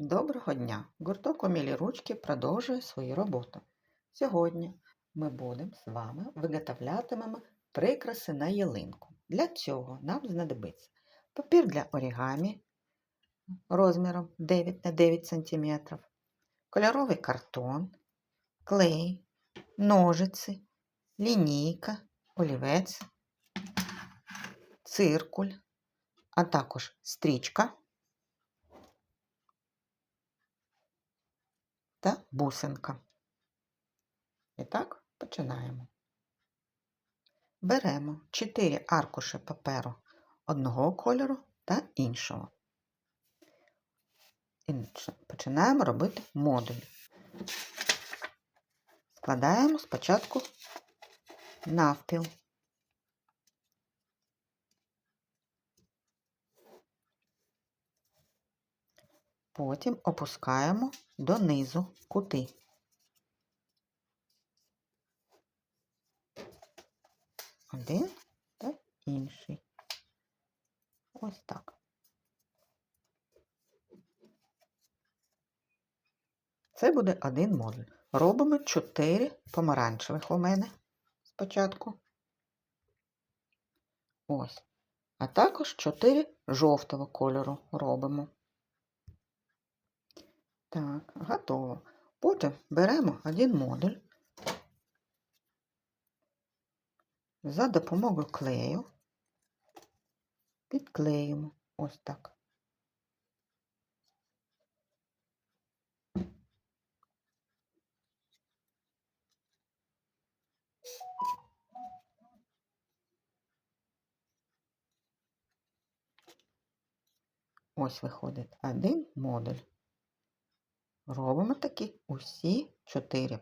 Доброго дня! Гурток «Умілі ручки продовжує свою роботу. Сьогодні ми будемо з вами виготовлятимемо прикраси на ялинку. Для цього нам знадобиться папір для орігамі розміром 9 на 9 см, кольоровий картон, клей, ножиці, лінійка, олівець, циркуль, а також стрічка. Та бусинка. І так, починаємо. Беремо 4 аркуші паперу одного кольору та іншого. І починаємо робити модуль. Складаємо спочатку навпіл. Потім опускаємо донизу кути. Один та інший. Ось так. Це буде один модуль. Робимо 4 помаранчевих у мене спочатку. Ось. А також 4 жовтого кольору робимо. Так, готово. Потім беремо один модуль за допомогою клею, підклеїмо ось так. Ось виходить один модуль. Робимо такі усі 4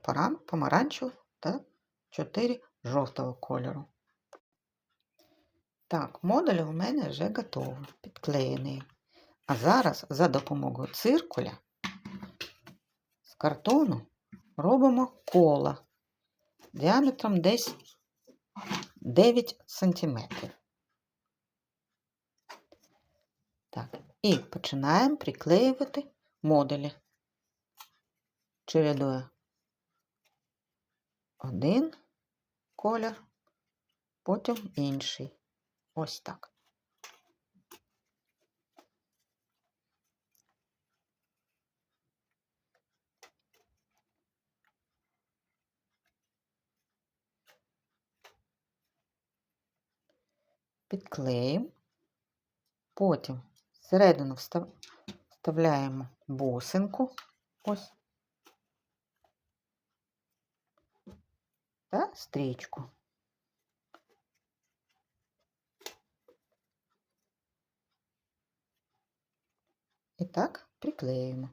помаранчевого та 4 жовтого кольору. Так, модуль у мене вже готовий, підклеєний. А зараз за допомогою циркуля з картону робимо коло діаметром десь 9 см. Так, і починаємо приклеювати модулі чередує один колір, потім інший. Ось так. Підклеїмо, потім всередину вставляємо бусинку. Ось. Та стрічку. І так приклеїмо.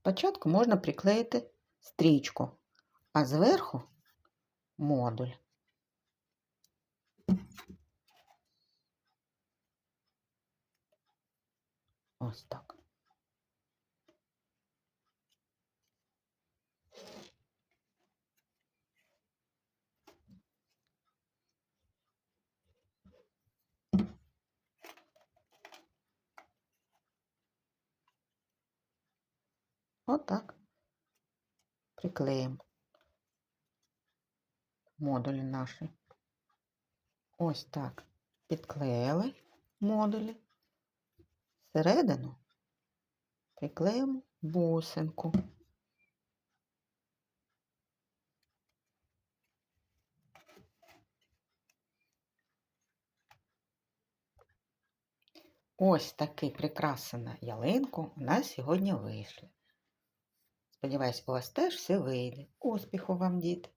Спочатку можна приклеїти стрічку, а зверху модуль. Ось так. Отак приклеїмо модулі наші. Ось так підклеїли модулі. Всередину приклеїмо бусинку. Ось такий прикрасена ялинку у нас сьогодні вийшли. Сподіваюсь, у вас теж все вийде. Успіху вам, діти!